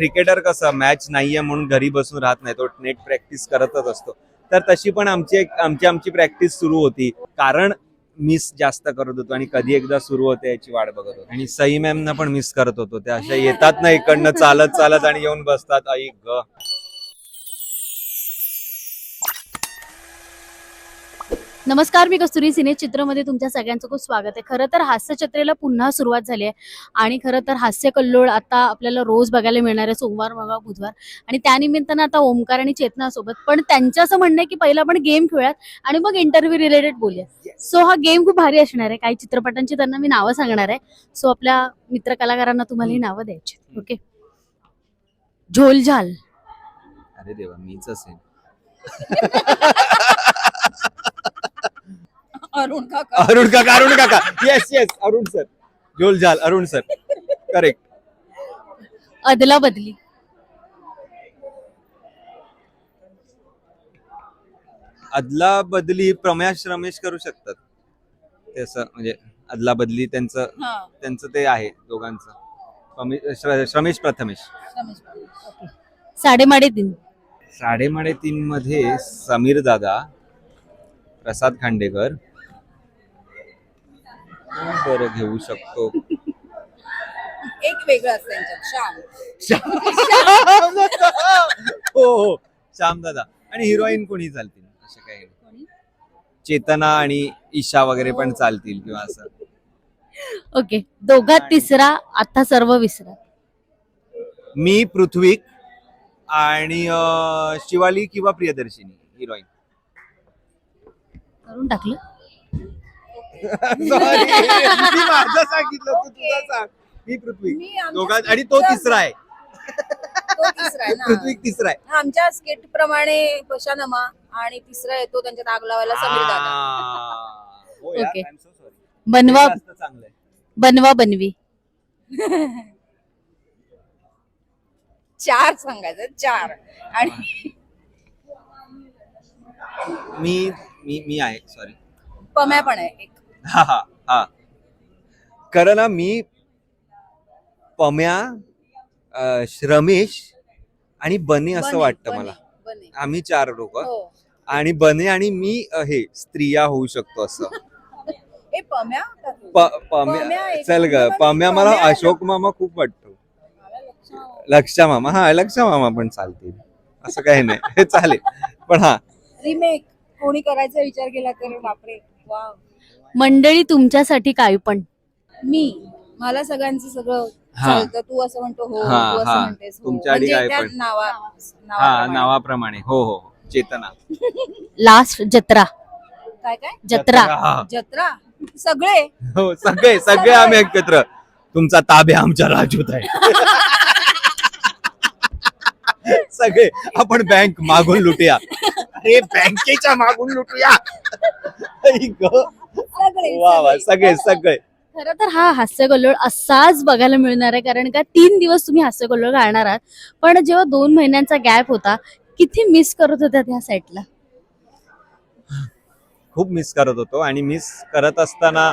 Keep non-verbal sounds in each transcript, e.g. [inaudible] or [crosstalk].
Cricketer कसं match नाहीये म्हणून घरी बसून राहत नाही तो नेट प्रॅक्टिस करतच असतो. तर तशी पण आमची एक आमची आमची प्रॅक्टिस सुरू होती. कारण मिस जास्त करत होतो आणि कधी एकदा सुरू होते याची वाट बघत होतो. आणि सई मॅमना पण मिस करत होतो. त्या अशा येतात ना इकडनं चालत चालत आणि येऊन बसतात. आई ग. नमस्कार मी कस्तुरी सिने चित्रमध्ये तुमच्या सगळ्यांचं खूप स्वागत आहे. खरं तर हास्यचित्रेला पुन्हा सुरुवात झाली आहे आणि खरं तर हास्य कल्लोळ आता आपल्याला रोज बघायला मिळणार आहे सोमवार मंगळवार बुधवार आणि त्यानिमित्तानं आता ओमकार आणि चेतना सोबत पण त्यांचं असं म्हणणं आहे की पहिला आपण गेम खेळूयात आणि मग इंटरव्ह्यू रिलेटेड बोलूया सो हा गेम खूप भारी असणार आहे. काही चित्रपटांची त्यांना मी नावं सांगणार आहे. सो आपल्या मित्र कलाकारांना तुम्हाला ही नावं द्यायची ओके झोलझाल. अरे देवा मीच असेल [laughs] अरुण काका. अरुण काका अरुण काका. येस येस अरुण सर झोलझाल अरुण सर करेक्ट अदला बदली. अदला बदली प्रमेश रमेश करू शकतात. ते असं म्हणजे अदला बदली त्यांचं हा. त्यांचं ते आहे दोघांचं. प्रमे- श्र- श्रमेश प्रथमेश. रमेश. साडेमाडे तीन. साडेमाडे तीन मध्ये समीर दादा प्रसाद खांडेकर कोण बरं घेऊ शकतो. एक वेगळं असतं त्यांच्यात श्याम. हो हो. श्याम दादा. आणि हिरोईन कोणी चालतील? असं काही नाही. चेतना आणि ईशा वगैरे पण चालतील किंवा असं. ओके दोघात तिसरा आता सर्व विसरा. मी पृथ्वीक आणि अं, शिवाली किंवा प्रियदर्शिनी हिरोईन. करून टाकलं? [laughs] सॉरी मी माझं सांगितलं तू तुझं. सांग. मी पृथ्वी. मी आमच्या दोघात आणि तो तिसरा आहे. तो तिसरा आहे ना. पृथ्वी तिसरा आहे. आमच्या स्केट प्रमाणे पशानमा आणि तिसरा येतो त्यांच्यात आग लावायला समीर दादा. आ, हो यार, Okay. I'm so sorry. बनवा ते जास्त चांगलं आहे. बनवा बनवी. चार सांगायचं चार. आणि मी मी मी आहे सॉरी पम्या पण आहे एक. हा हा हा. ना मी पम्या रमेश आणि बने असं वाटतं मला. आम्ही चार लोक. हो. आणि बने आणि मी हे स्त्रिया होऊ शकतो असं. [laughs] पम्या? चल ग पम्या मला अशोक मामा खूप वाटतो. लक्षा मामा हा लक्षा मामा पण चालतील. असं काही नाही. हे [laughs] चालेल. पण हा. रिमेक. कोणी करायचा विचार केला तर? बापरे. वा मंडळी तुमच्यासाठी काय पण. मी मला सगळ्यांचं सगळं हा. चालतं. तू असं म्हणतो हो हा, तू असं हा. म्हणतेस हो. तुमच्यासाठी म्हणजे काय त्या पण. नावा हा नावाप्रमाणे. नावाप्रमाणे. हो हो चेतना. लास्ट जत्रा. काय काय? जत्रा. हा. जत्रा? सगळे? हो सगळे सगळे आम्ही एकत्र. तुमचा ताबे आमच्या राजूत आहे. सगळे आपण बँक मागून लुटूया. अरे बँकेच्या मागून लुटूया. आई गं. सगळे वा वा सगळे. खरं तर हा हास्य कल्लोळ असाच बघायला मिळणार आहे कारण का तीन दिवस तुम्ही हास्य कल्लोळ घालणार आहात. पण जेव्हा दोन महिन्यांचा गॅप होता किती मिस करत होत्या त्या साईडला खूप मिस करत होतो आणि मिस करत असताना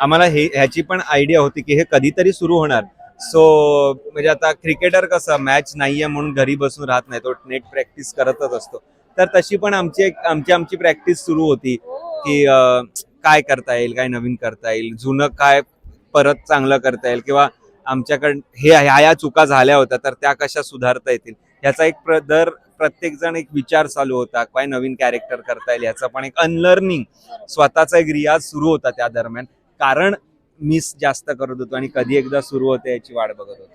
आम्हाला हे ह्याची पण आयडिया होती की हे कधीतरी सुरू होणार. सो म्हणजे आता क्रिकेटर कसं मॅच नाहीये म्हणून घरी बसून राहत नाही तो नेट प्रॅक्टिस करतच असतो. तर तशी पण आमची एक आमची आमची प्रॅक्टिस सुरू होती की अं, काय करता येईल काय नवीन करता येईल जुनं काय परत चांगलं करता येईल किंवा आमच्याकडं हे ह्या या चुका झाल्या होत्या तर त्या कशा सुधारता येतील? याचा एक प्र दर प्रत्येक जण एक विचार चालू होता काय नवीन कॅरेक्टर करता येईल याचा पण एक अनलर्निंग स्वतःचा एक रियाज सुरू होता त्या दरम्यान. कारण मिस जास्त करत होतो आणि कधी एकदा सुरू होते याची वाट बघत होतो.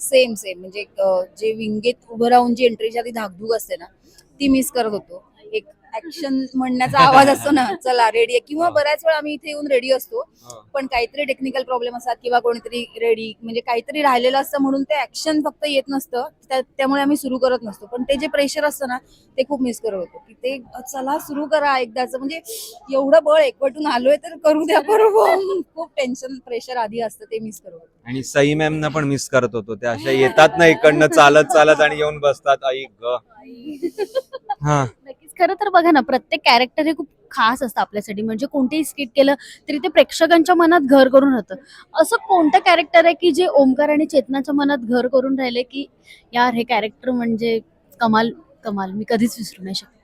सेम सेम म्हणजे जे विंगेत उभं राहून जी एंट्रीच्या आधी धाकधूक असते ना ती मिस करत होतो. ऍक्शन म्हणण्याचा आवाज असतो ना [laughs] चला रेडी आहे. किंवा. बऱ्याच वेळा आम्ही इथे येऊन रेडी असतो पण काहीतरी टेक्निकल प्रॉब्लेम असतात किंवा कोणीतरी रेडी म्हणजे काहीतरी राहिलेलं असतं म्हणून ते ऍक्शन फक्त येत नसतं त्या- त्यामुळे आम्ही सुरू करत नसतो. पण ते जे प्रेशर असतं ना ते खूप मिस करत होतो. की ते चला सुरू करा एकदाच. म्हणजे एवढं बळ एकवटून आलोय तर करू द्या [laughs] बरोबर खूप टेन्शन प्रेशर आधी असतं ते मिस करत होतो. आणि सई मॅमना पण मिस करत होतो. त्या अशा [laughs] येतात ना इकडनं चालत चालत आणि येऊन बसतात. आई ग. हा. खरं तर बघा ना प्रत्येक कॅरेक्टर हे खूप खास असतं आपल्यासाठी. म्हणजे कोणतेही स्किट केलं तरी ते प्रेक्षकांच्या मनात घर करून राहतं. असं कोणतं कॅरेक्टर आहे की जे ओमकार आणि चेतनाच्या मनात घर करून राहिले की यार हे कॅरेक्टर म्हणजे कमाल कमाल. मी कधीच विसरू नाही शकत.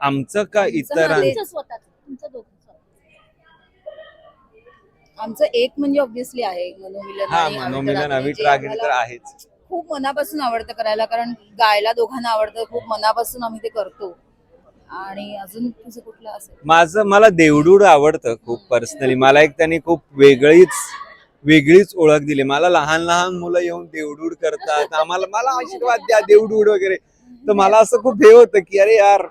आमचं का इतरां ते- तुमचं स्वतःचं, तुमचं दोघांचं. आमचं एक म्हणजे ऑब्व्हियसली आहे मनोमिलन हा आणि तर आहेच. खूप मनापासून आवडतं करायला कारण गायला दोघांना आवडतं खूप मनापासून आम्ही ते करतो. आणि अजून तुझं कुठलं असेल माझं मला देवडूड आवडतं खूप पर्सनली मला एक त्यांनी खूप वेगळीच वेगळीच ओळख दिली. मला लहान लहान मुलं येऊन देवडूड करतात. आम्हाला मला आशीर्वाद द्या देवडूड वगैरे. तर मला असं खूप हे होतं की अरे यार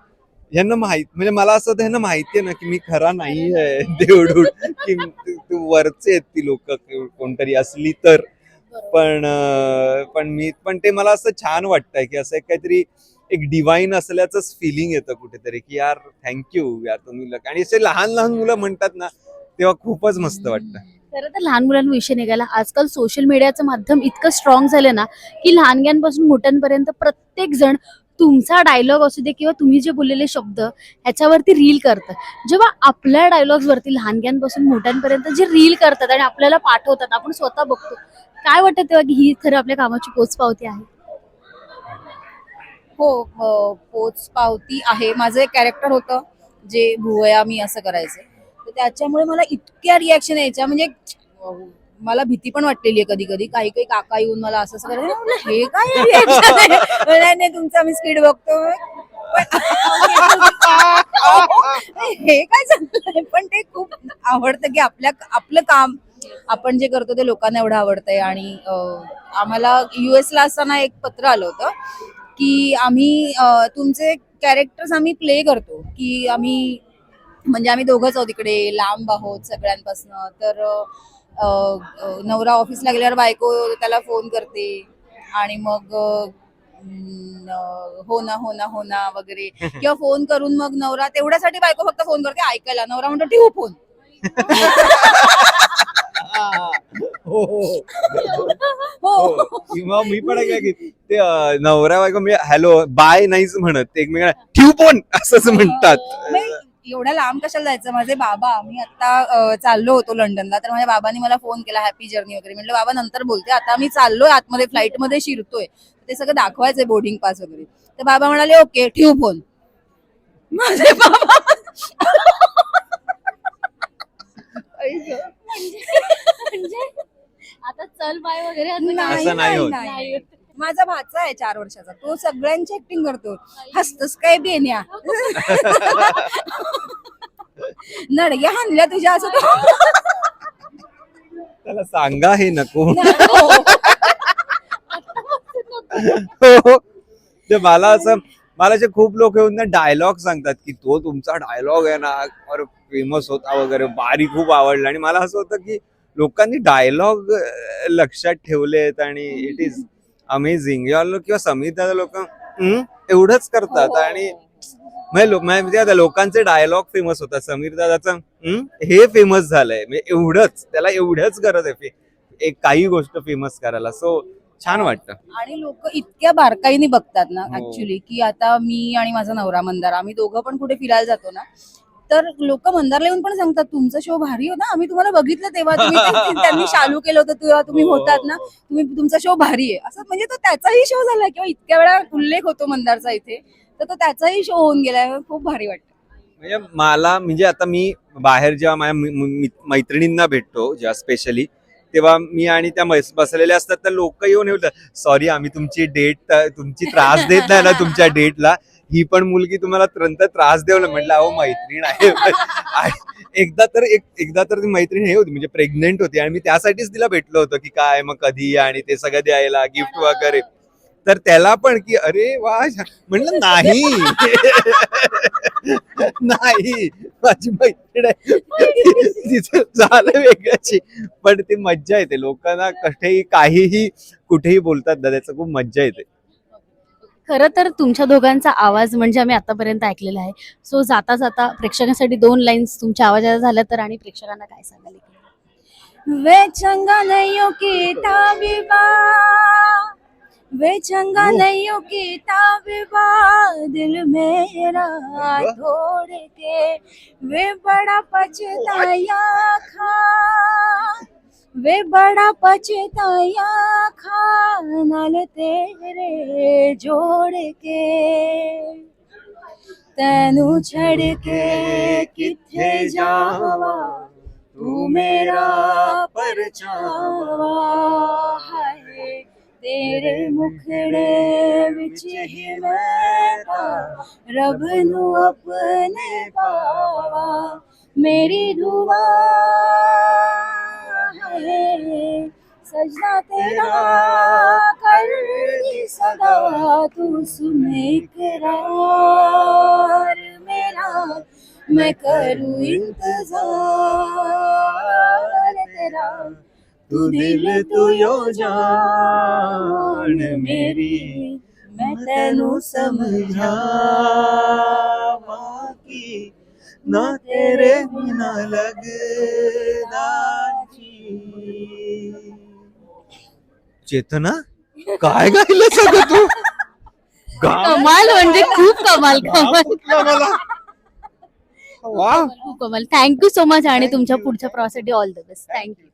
यांना माहीत म्हणजे मला असं ह्यांना माहितीये ना की मी खरा नाही आहे देवडूड की तू- वरचे आहेत ती लोक कोणतरी असली तर. पण पण मी पण ते मला असं छान वाटतंय की असं काहीतरी एक डिवाईन असल्याच फिलिंग येतं कुठेतरी की यार थँक्यू यार तुम्ही लक- आणि असे लहान लहान मुलं म्हणतात ना तेव्हा खूपच मस्त वाटतं. खरं तर लहान मुलांविषयी निघाला. आजकाल सोशल मीडियाचं माध्यम इतकं स्ट्रॉंग झालं ना की लहानग्यांपासून मोठ्यांपर्यंत प्रत्येक जण तुमचा डायलॉग असू दे किंवा तुम्ही जे बोललेले शब्द ह्याच्यावरती रील करतं. जेव्हा आपल्या डायलॉग्सवरती लहानग्यांपासून मोठ्यांपर्यंत जे रील करतात आणि आपल्याला पाठवतात आपण स्वतः बघतो काय वाटतं तेव्हा की ही खरं आपल्या कामाची पोचपावती आहे? हो पोच पावती आहे. माझं एक कॅरेक्टर होतं जे भुवया मी असं करायचं. तर त्याच्यामुळे मला इतक्या रिॲक्शन यायच्या. म्हणजे मला भीती पण वाटलेली आहे कधी कधी काही काही काका येऊन मला असं असं करायचं. हे काय रिॲक्शन नाही नाही तुमचा मी स्पीड बघतो. [laughs] हे काय चाललंय? पण ते खूप आवडतं की आपल्या आपलं काम आपण जे करतो ते लोकांना एवढं आवडतंय. आणि आम्हाला युएसला असताना एक पत्र आलं होतं. की आम्ही तुमचे कॅरेक्टर्स आम्ही प्ले करतो. की आम्ही म्हणजे आम्ही दोघंच आहोत इकडे लांब आहोत सगळ्यांपासनं. तर नवरा ऑफिसला गेल्यावर बायको त्याला फोन करते. आणि मग हो ना हो ना हो ना वगैरे. [laughs] किंवा फोन करून मग नवरा तेवढ्यासाठी बायको फक्त फोन करते ऐकायला. नवरा म्हणतो ठेवू फोन [laughs] [laughs] हो हो हो. हो. किंवा मी पण काय की ते अं, नवरा बायको म्हणजे हॅलो बाय नाहीच म्हणत. ते एकमेकांना ठेव पण असंच म्हणतात. नाही, एवढ्या लांब कशाला जायचं? माझे बाबा मी आता अं, चाललो होतो लंडनला तर माझ्या बाबांनी मला फोन केला हॅपी जर्नी वगैरे. म्हटलं बाबा नंतर बोलते. आता मी चाललोय आतमध्ये फ्लाईटमध्ये शिरतोय. ते सगळं दाखवायचंय बोर्डिंग पास वगैरे. तर बाबा म्हणाले ओके ठेवू फोन. माझे बाबा म्हणजे? आता चल बाय वगैरे असं नाही, असं नाही होत. नाही होत. माझा भाचा आहे चार वर्षाचा. तो सगळ्यांची ऍक्टिंग करतो. हसतोस काय बेन्या? नडग्या हाणल्या तुझ्या असं तो- त्याला सांगा हे नको. हो. हो. ते मला असं मला जे खूप लोक येऊन ना डायलॉग सांगतात की तो तुमचा डायलॉग आहे ना और फेमस होता वगैरे बारी खूप आवडला. आणि मला असं होतं की लोकांनी डायलॉग लक्षात ठेवलेत आणि इट इज अमेझिंग किंवा समीर लोक एवढंच करतात हो. आणि म्हणजे आता लोकांचे डायलॉग फेमस होतात समीर दादाचं "हं? हे फेमस झालंय म्हणजे एवढंच त्याला एवढंच गरज आहे एक काही गोष्ट फेमस करायला सो छान वाटतं आणि लोक इतक्या बारकाईने बघतात ना हो. ऍक्च्युली की आता मी आणि माझा नवरा मंदार आम्ही दोघं पण कुठे फिरायला जातो ना तर लोक मंदारला येऊन पण सांगतात तुमचा शो भारी होता आम्ही तुम्हाला बघितलं तेव्हा तुम्ही ते- [laughs] त्यांनी चालू केलं होतं तेव्हा तुम्ही हो. होतात ना तुम्ही तुमचा शो भारी आहे. असं म्हणजे तो त्याचाही शो झाला किंवा इतक्या वेळा उल्लेख होतो मंदारचा इथे तर तो त्याचाही शो होऊन गेलाय खूप भारी वाटतं. म्हणजे मला म्हणजे आता मी बाहेर जेव्हा माझ्या मि- मि- मैत्रिणींना भेटतो जेव्हा स्पेशली तेव्हा मी आणि त्या बस- बसलेल्या असतात तर लोक येऊन येतात सॉरी आम्ही तुमची डेट तुमची त्रास देत नाही ना तुमच्या डेटला ही पण मुलगी तुम्हाला त्रंत त्रास देऊ म्हटलं अहो मैत्रीण आहे. एकदा तर एक एकदा तर ती मैत्रीण हे होती म्हणजे प्रेग्नेंट होती आणि मी त्यासाठीच तिला भेटलो होतो की काय मग कधी आणि ते सगळं द्यायला गिफ्ट वगैरे. तर त्याला पण की अरे वा म्हणलं नाही. नाही माझी मैत्रीण आहे. तिचं झालं वेगळ्याची पण ती मज्जा येते. लोकांना कठेही काहीही कुठेही बोलतात ना त्याचं खूप मज्जा येते. खरं तर तुमच्या दोघांचा आवाज म्हणजे आम्ही आतापर्यंत ऐकलेला आहे. सो जाता जाता प्रेक्षकांसाठी दोन लाईन्स तुमच्या आवाजात झाल्या तर आणि प्रेक्षकांना काय सांगाल वे चंगा नैयो की ताबिबा वे चंगा नहीं की ताबिबा दिल मेरा तोड़ के वे बड़ा पछताया खा। वे बड़ा पचताया खानल तेरे जोड़ के। तेनू छड़ के किथे जावा? तू मेरा परछावा हाय। तेरे मुखड़े बिच ही मैं रब नु अपने पावा। मेरी दुआ है सजना तेरा सदा तू सुने करार मेरा. मैं करूँ इंतजार तेरा. तू दिल तू यो जान मेरी. मैं तेनू समझा बाकी ना तेरे बिना लगदा चेतना? काय गायलं सगळं तू? कमाल म्हणजे खूप कमाल कमाल. कुठलं मला वा खूप कमाल. थँक्यू सो मच आणि तुमच्या पुढच्या प्रवासासाठी ऑल द बेस्ट थँक्यू